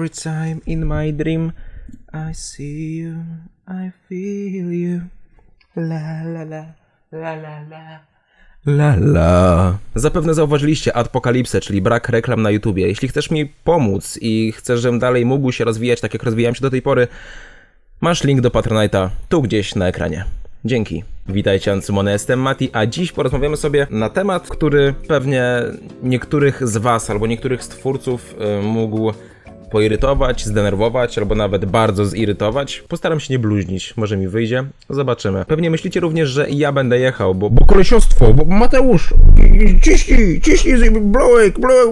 Every time in my dream I see you, I feel you. La la la, la la la. La la. Zapewne zauważyliście Adpokalipsę, czyli brak reklam na YouTubie. Jeśli chcesz mi pomóc i chcesz, żebym dalej mógł się rozwijać tak jak rozwijałem się do tej pory, masz link do Patronite'a tu gdzieś na ekranie. Dzięki. Witajcie, Ancymone, jestem Mati, a dziś porozmawiamy sobie na temat, który pewnie niektórych z Was albo niektórych z twórców y, mógł poirytować, zdenerwować albo nawet bardzo zirytować. Postaram się nie bluźnić, może mi wyjdzie, zobaczymy. Pewnie myślicie również, że ja będę jechał, bo, bo kolesiostwo, bo Mateusz, ciśnij, ciśnij, blołek, blołek,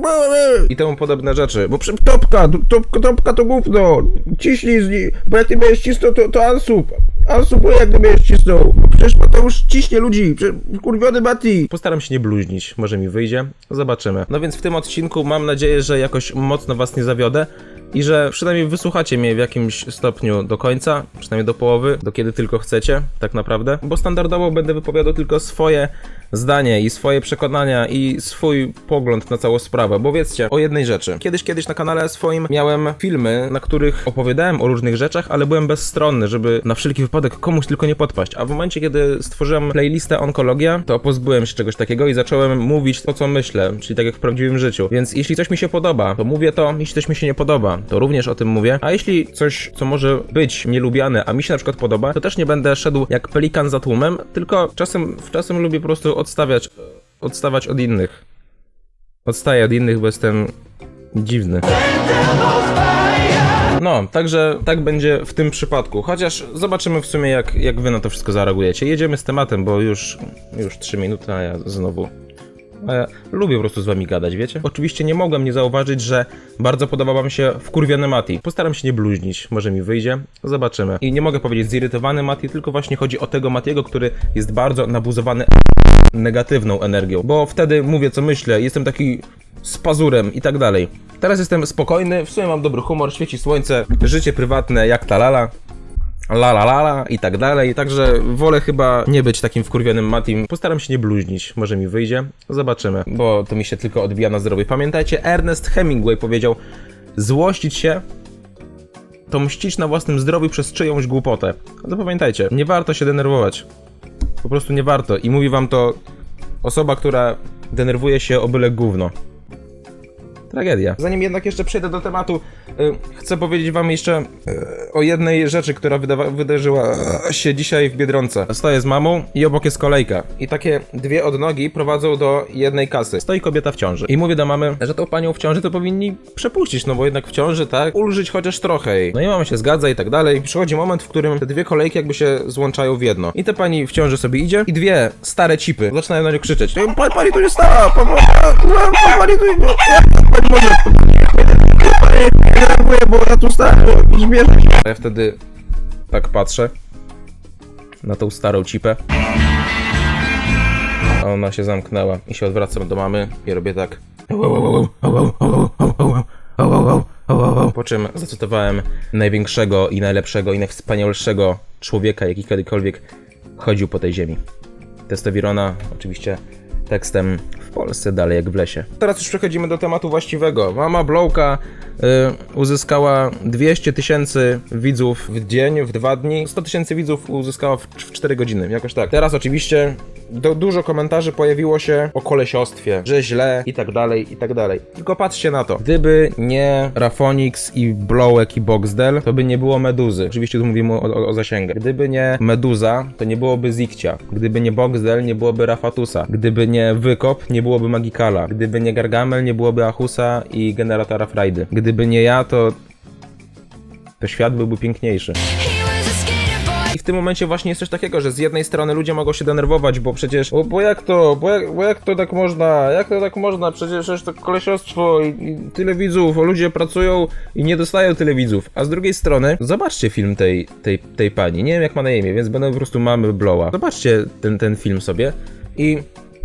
blołek i temu podobne rzeczy, bo przy, topka, topka, topka to gówno, ciśnij z bo jak ty będziesz cisnął, to, to Ansup, Ansup, jak ty będziesz cisnął, bo przecież Mateusz ciśnie ludzi, przecież kurwiony Mati. Postaram się nie bluźnić, może mi wyjdzie, zobaczymy. No więc w tym odcinku mam nadzieję, że jakoś mocno was nie zawiodę i że przynajmniej wysłuchacie mnie w jakimś stopniu do końca, przynajmniej do połowy, do kiedy tylko chcecie, tak naprawdę, bo standardowo będę wypowiadał tylko swoje zdanie i swoje przekonania i swój pogląd na całą sprawę, bo wiedzcie o jednej rzeczy. Kiedyś, kiedyś na kanale swoim miałem filmy, na których opowiadałem o różnych rzeczach, ale byłem bezstronny, żeby na wszelki wypadek komuś tylko nie podpaść. A w momencie, kiedy stworzyłem playlistę Onkologia, to pozbyłem się czegoś takiego i zacząłem mówić to, co myślę, czyli tak jak w prawdziwym życiu. Więc jeśli coś mi się podoba, to mówię to, jeśli coś mi się nie podoba, to również o tym mówię. A jeśli coś, co może być nielubiane, a mi się na przykład podoba, to też nie będę szedł jak pelikan za tłumem, tylko czasem, czasem lubię po prostu odstawiać, odstawać od innych. Odstaję od innych, bo jestem dziwny. No, także tak będzie w tym przypadku. Chociaż zobaczymy w sumie, jak, jak wy na to wszystko zareagujecie. Jedziemy z tematem, bo już, już 3 minuty, a ja znowu. Ja lubię po prostu z wami gadać, wiecie? Oczywiście nie mogłem nie zauważyć, że bardzo podoba wam się wkurwiony Mati. Postaram się nie bluźnić, może mi wyjdzie. Zobaczymy. I nie mogę powiedzieć zirytowany Mati, tylko właśnie chodzi o tego Matiego, który jest bardzo nabuzowany negatywną energią, bo wtedy mówię co myślę, jestem taki z pazurem i tak dalej. Teraz jestem spokojny, w sumie mam dobry humor, świeci słońce, życie prywatne jak ta lala. La la la la i tak dalej, także wolę chyba nie być takim wkurwionym Matim. Postaram się nie bluźnić, może mi wyjdzie, zobaczymy, bo to mi się tylko odbija na zdrowie. Pamiętajcie, Ernest Hemingway powiedział: Złościć się to mścić na własnym zdrowiu przez czyjąś głupotę. No pamiętajcie, nie warto się denerwować. Po prostu nie warto. I mówi wam to osoba, która denerwuje się o byle gówno. Tragedia. Zanim jednak jeszcze przejdę do tematu, y, chcę powiedzieć wam jeszcze y, o jednej rzeczy, która wydarzyła się dzisiaj w Biedronce. Stoję z mamą i obok jest kolejka. I takie dwie odnogi prowadzą do jednej kasy. Stoi kobieta w ciąży. I mówię do mamy, że tą panią w ciąży to powinni przepuścić, no bo jednak w ciąży, tak? Ulżyć chociaż trochę jej. No i mama się zgadza i tak dalej. Przychodzi moment, w którym te dwie kolejki jakby się złączają w jedno. I ta pani w ciąży sobie idzie i dwie stare cipy zaczynają na nią krzyczeć. "Ej, Pani, pani tu nie stała! Pa, pa, pa, pa, pani tu nie... Bo ja tu stałem, ja wtedy tak patrzę na tą starą cipę. A ona się zamknęła i się odwracam do mamy i robię tak. Po czym zacytowałem największego i najlepszego i najwspanialszego człowieka, jaki kiedykolwiek chodził po tej ziemi. Testowirona, oczywiście tekstem w Polsce dalej jak w lesie. Teraz już przechodzimy do tematu właściwego. Mama Blowka y, uzyskała 200 tysięcy widzów w dzień, w dwa dni. 100 tysięcy widzów uzyskała w, w 4 godziny, jakoś tak. Teraz oczywiście do, dużo komentarzy pojawiło się o kolesiostwie, że źle i tak dalej, i tak dalej. Tylko patrzcie na to. Gdyby nie Rafonix i Blowek i Boxdel, to by nie było Meduzy. Oczywiście tu mówimy o, o, o zasięgach. Gdyby nie Meduza, to nie byłoby Zikcia. Gdyby nie Boxdel, nie byłoby Rafatusa. Gdyby nie Wykop, nie byłoby Magikala. Gdyby nie Gargamel, nie byłoby Achusa i generatora Frajdy. Gdyby nie ja, to... To świat byłby piękniejszy. I w tym momencie właśnie jest coś takiego, że z jednej strony ludzie mogą się denerwować, bo przecież, bo, bo jak to, bo jak, bo jak to tak można, jak to tak można, przecież to kolesiostwo i, i tyle widzów, ludzie pracują i nie dostają tyle widzów. A z drugiej strony, zobaczcie film tej, tej, tej pani, nie wiem jak ma na imię, więc będę po prostu mamy blowa. Zobaczcie ten, ten film sobie i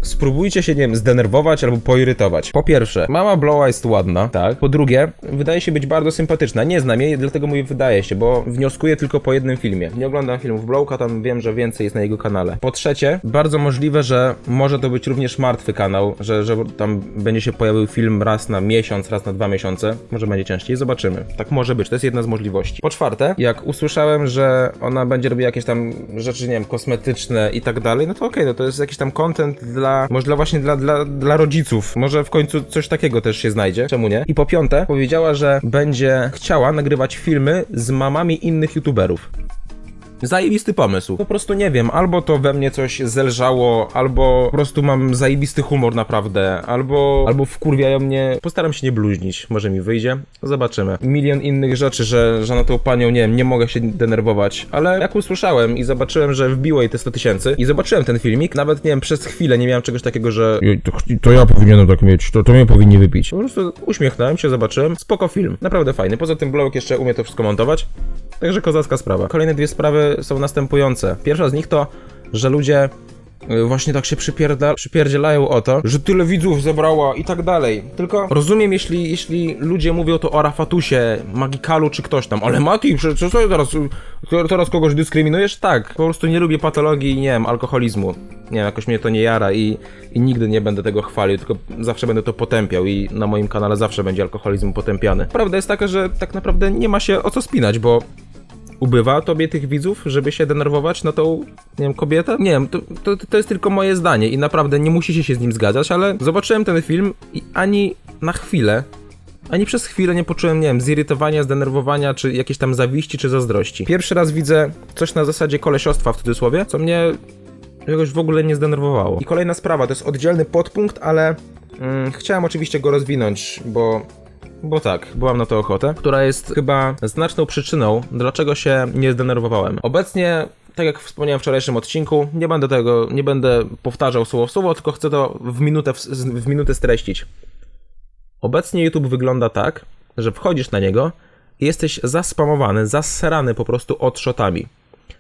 spróbujcie się, nie wiem, zdenerwować albo poirytować. Po pierwsze, mama Blowa jest ładna, tak. Po drugie, wydaje się być bardzo sympatyczna. Nie znam jej, dlatego mówię wydaje się, bo wnioskuję tylko po jednym filmie. Nie oglądam filmów Blowka, tam wiem, że więcej jest na jego kanale. Po trzecie, bardzo możliwe, że może to być również martwy kanał, że, że tam będzie się pojawił film raz na miesiąc, raz na dwa miesiące. Może będzie częściej, zobaczymy. Tak może być, to jest jedna z możliwości. Po czwarte, jak usłyszałem, że ona będzie robiła jakieś tam rzeczy, nie wiem, kosmetyczne i tak dalej, no to okej, no to jest jakiś tam content dla, może dla właśnie dla, dla, dla rodziców. Może w końcu coś takiego też się znajdzie, czemu nie? I po piąte, powiedziała, że będzie chciała nagrywać filmy z mamami innych youtuberów. Zajebisty pomysł. Po prostu nie wiem, albo to we mnie coś zelżało, albo po prostu mam zajebisty humor naprawdę, albo, albo wkurwiają mnie. Postaram się nie bluźnić, może mi wyjdzie. Zobaczymy. Milion innych rzeczy, że, że na tą panią, nie wiem, nie mogę się denerwować, ale jak usłyszałem i zobaczyłem, że wbiło jej te 100 tysięcy i zobaczyłem ten filmik, nawet, nie wiem, przez chwilę nie miałem czegoś takiego, że To, to ja powinienem tak mieć, to, to mnie powinni wypić. po prostu uśmiechnąłem się, zobaczyłem. Spoko film, naprawdę fajny. Poza tym Blowek jeszcze umie to wszystko montować. Także kozacka sprawa. Kolejne dwie sprawy są następujące. Pierwsza z nich to, że ludzie y, właśnie tak się przypierdzielają o to, że tyle widzów zebrała i tak dalej. Tylko rozumiem, jeśli, jeśli ludzie mówią to o Rafatusie, Magikalu czy ktoś tam, ale Mati, co co teraz, teraz kogoś dyskryminujesz? Tak, po prostu nie lubię patologii, nie wiem, alkoholizmu. Nie wiem, jakoś mnie to nie jara i, i nigdy nie będę tego chwalił, tylko zawsze będę to potępiał i na moim kanale zawsze będzie alkoholizm potępiany. Prawda jest taka, że tak naprawdę nie ma się o co spinać, bo ubywa tobie tych widzów, żeby się denerwować na tą, nie wiem, kobietę? Nie wiem, to, to, to jest tylko moje zdanie i naprawdę nie musicie się z nim zgadzać, ale zobaczyłem ten film i ani na chwilę, ani przez chwilę nie poczułem, nie wiem, zirytowania, zdenerwowania, czy jakiejś tam zawiści, czy zazdrości. Pierwszy raz widzę coś na zasadzie kolesiostwa w cudzysłowie, co mnie jakoś w ogóle nie zdenerwowało. I kolejna sprawa, to jest oddzielny podpunkt, ale mm, chciałem oczywiście go rozwinąć, bo bo tak, byłam na to ochotę, która jest chyba znaczną przyczyną, dlaczego się nie zdenerwowałem. Obecnie, tak jak wspomniałem w wczorajszym odcinku, nie będę tego, nie będę powtarzał słowo w słowo, tylko chcę to w minutę, w, w minutę streścić. Obecnie YouTube wygląda tak, że wchodzisz na niego i jesteś zaspamowany, zasrany po prostu odshotami.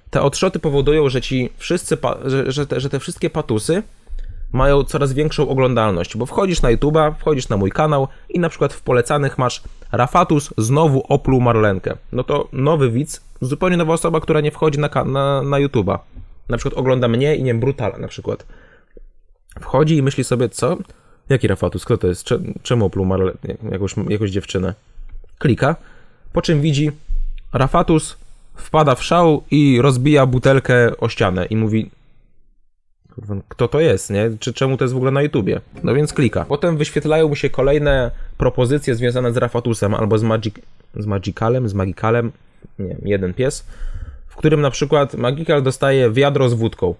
Te odshoty powodują, że ci wszyscy, że, że, te, że te wszystkie patusy mają coraz większą oglądalność, bo wchodzisz na YouTube'a, wchodzisz na mój kanał i na przykład w polecanych masz Rafatus znowu opluł Marlenkę. No to nowy widz, zupełnie nowa osoba, która nie wchodzi na, na, na YouTube'a. Na przykład ogląda mnie i nie wiem, Brutala na przykład. Wchodzi i myśli sobie, co? Jaki Rafatus? Kto to jest? Cze- Czemu opluł Marle- jakąś, jakąś dziewczynę? Klika, po czym widzi Rafatus wpada w szał i rozbija butelkę o ścianę i mówi Kurwa, kto to jest, nie? Czy czemu to jest w ogóle na YouTubie? No więc klika. Potem wyświetlają mu się kolejne propozycje związane z Rafatusem albo z, Magic, z Magicalem, z Magicalem, nie jeden pies, w którym na przykład Magical dostaje wiadro z wódką.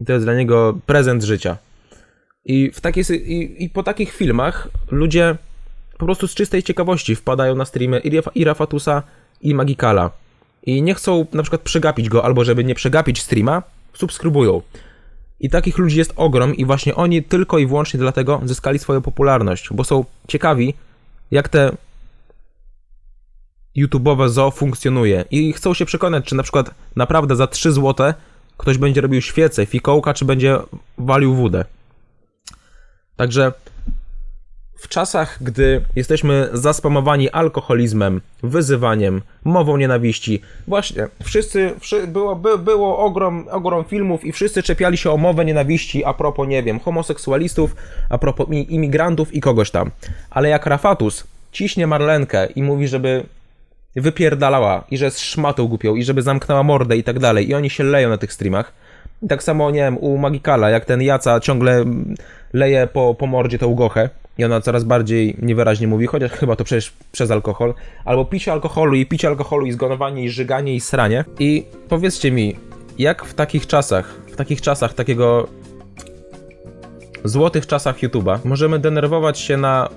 I to jest dla niego prezent życia. I, w takiej, i, i po takich filmach ludzie po prostu z czystej ciekawości wpadają na streamy i, i Rafatusa, i Magicala. I nie chcą na przykład przegapić go, albo żeby nie przegapić streama, subskrybują. I takich ludzi jest ogrom, i właśnie oni tylko i wyłącznie dlatego zyskali swoją popularność, bo są ciekawi, jak te YouTube'owe zoo funkcjonuje. I chcą się przekonać, czy na przykład naprawdę za 3 zł ktoś będzie robił świecę, fikołka, czy będzie walił wódę. Także w czasach, gdy jesteśmy zaspamowani alkoholizmem, wyzywaniem, mową nienawiści, właśnie, wszyscy, wszy, było, by, było ogrom, ogrom filmów i wszyscy czepiali się o mowę nienawiści a propos, nie wiem, homoseksualistów, a propos imigrantów i kogoś tam. Ale jak Rafatus ciśnie Marlenkę i mówi, żeby wypierdalała i że jest szmatą głupią i żeby zamknęła mordę i tak dalej i oni się leją na tych streamach. Tak samo, nie wiem, u Magikala, jak ten Jaca ciągle leje po, po mordzie tą gochę i ona coraz bardziej niewyraźnie mówi, chociaż chyba to przecież przez alkohol, albo picie alkoholu i picie alkoholu i zgonowanie i żyganie i sranie. I powiedzcie mi, jak w takich czasach, w takich czasach takiego złotych czasach YouTube'a możemy denerwować się na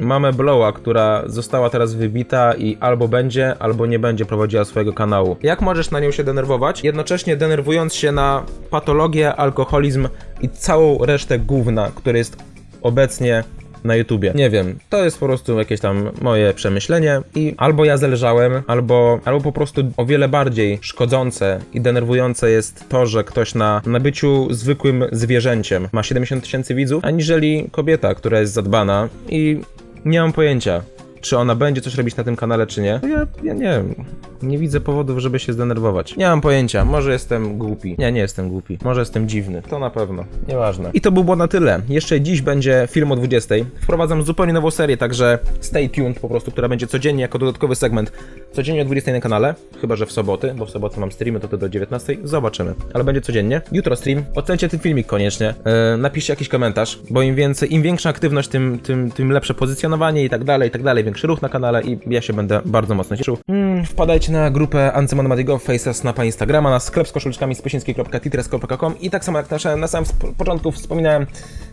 mamę Blowa, która została teraz wybita i albo będzie, albo nie będzie prowadziła swojego kanału. Jak możesz na nią się denerwować, jednocześnie denerwując się na patologię, alkoholizm i całą resztę gówna, które jest obecnie na YouTubie. Nie wiem, to jest po prostu jakieś tam moje przemyślenie i albo ja zelżałem, albo, albo po prostu o wiele bardziej szkodzące i denerwujące jest to, że ktoś na, na byciu zwykłym zwierzęciem ma 70 tysięcy widzów, aniżeli kobieta, która jest zadbana i nie mam pojęcia, czy ona będzie coś robić na tym kanale, czy nie. Ja, ja nie wiem. Nie widzę powodów, żeby się zdenerwować. Nie mam pojęcia. Może jestem głupi. Nie, nie jestem głupi. Może jestem dziwny. To na pewno. Nieważne. I to by było na tyle. Jeszcze dziś będzie film o 20. Wprowadzam zupełnie nową serię, także stay tuned po prostu, która będzie codziennie jako dodatkowy segment. Codziennie o 20 na kanale. Chyba, że w soboty, bo w soboty mam streamy, to to do 19. Zobaczymy. Ale będzie codziennie. Jutro stream. Ocencie ten filmik koniecznie. Yy, napiszcie jakiś komentarz, bo im więcej, im większa aktywność, tym, tym, tym lepsze pozycjonowanie i tak dalej, i tak dalej. Większy ruch na kanale i ja się będę bardzo mocno cieszył. Mm, wpadajcie na grupę Ancymonomatigo, Faces, Snapa, Instagrama, na sklep z koszulczkami spysiński.titres.com i tak samo jak nasze, na samym początku wspominałem,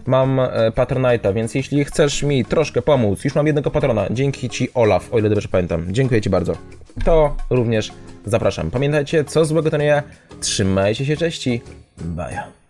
mam e, Patronite'a, więc jeśli chcesz mi troszkę pomóc, już mam jednego patrona, dzięki Ci Olaf, o ile dobrze pamiętam, dziękuję Ci bardzo, to również zapraszam. Pamiętajcie, co złego to nie ja, trzymajcie się, cześci, baja.